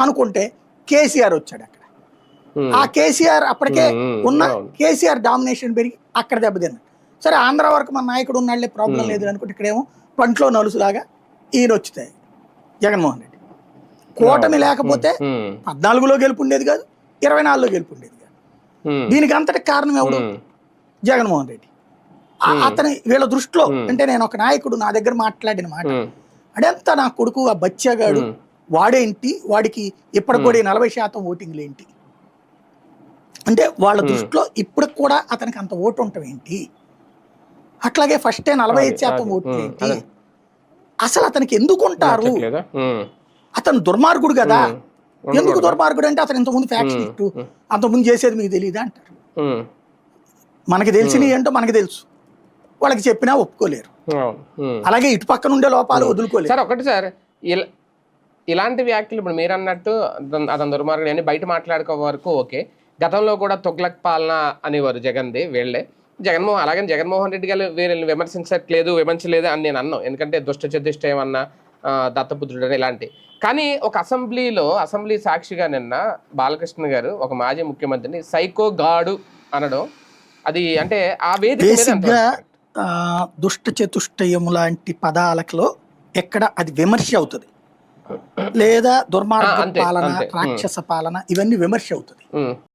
అనుకుంటే కేసీఆర్ వచ్చాడు అక్కడ. ఆ కేసీఆర్ అప్పటికే ఉన్న. కేసీఆర్ డామినేషన్ పెరిగి అక్కడ దెబ్బతిన్నాడు. సరే ఆంధ్ర వరకు మన నాయకుడు ఉన్నాళ్ళే ప్రాబ్లం. లేదు అనుకుంటే ఇక్కడేమో పంట్లో నలుసులాగా ఈయన వచ్చుతాయి జగన్మోహన్ రెడ్డి. కూటమి లేకపోతే పద్నాలుగులో గెలుపు ఉండేది కాదు ఇరవై నాలుగులో గెలుపు ఉండేది కాదు. దీనికి అంతటి కారణం ఎవడు? జగన్మోహన్ రెడ్డి. అతని వీళ్ళ దృష్టిలో. అంటే నేను ఒక నాయకుడు నా దగ్గర మాట్లాడిన మాట. అడంతా నా కొడుకు ఆ బచ్చాగాడు. వాడేంటి? వాడికి ఇప్పటికి కూడా నలభై శాతం ఓటింగ్లు ఏంటి అంటే వాళ్ళ దృష్టిలో ఇప్పటికి కూడా అతనికి అంత ఓటు ఉండటం ఏంటి అట్లాగే ఫస్టే నలభై ఐదు శాతం ఓట్లు ఏంటి. అసలు అతనికి ఎందుకు ఉంటారు అతను దుర్మార్గుడు కదా. ఎందుకు. దుర్మార్గుడు అంటే అతను ఇంతకుముందు ఫ్యాక్షనిస్ట్. అంతకుముందు చేసేది మీకు తెలియదా అంటారు? మనకి తెలిసినవి ఏంటో మనకి తెలుసు. వాళ్ళకి చెప్పినా ఒప్పుకోలేరు. అలాగే ఇటు పక్కన ఉండే లోపాలు వదులుకోలేరు. సార్ ఒకటి సార్ ఇలాంటి వ్యాఖ్యలు ఇప్పుడు మీరు అన్నట్టు అతను- దుర్మార్గుడు అని బయట మాట్లాడుకో వరకు ఓకే. గతంలో కూడా తొగ్లక్ పాలన అనేవారు జగన్ది వీళ్ళే. జగన్మోహన్ అలాగే జగన్మోహన్ రెడ్డి గారు వీరిని విమర్శించట్లేదు విమర్శలేదు అని నేను అన్నాను ఎందుకంటే దుష్ట చతుష్ట ఏమన్నా దత్తపుత్రుడు అని ఇలాంటి. కానీ ఒక అసెంబ్లీలో అసెంబ్లీ సాక్షిగా నిన్న బాలకృష్ణ గారు ఒక మాజీ ముఖ్యమంత్రిని సైకో గాడు అనడం. అది అంటే ఆ వేదిక దుష్ట చతుష్టయం లాంటి పదాలలో ఎక్కడ అది విమర్శ అవుతుంది. లేదా దుర్మార్గ పాలన. రాక్షస పాలన ఇవన్నీ విమర్శ అవుతుంది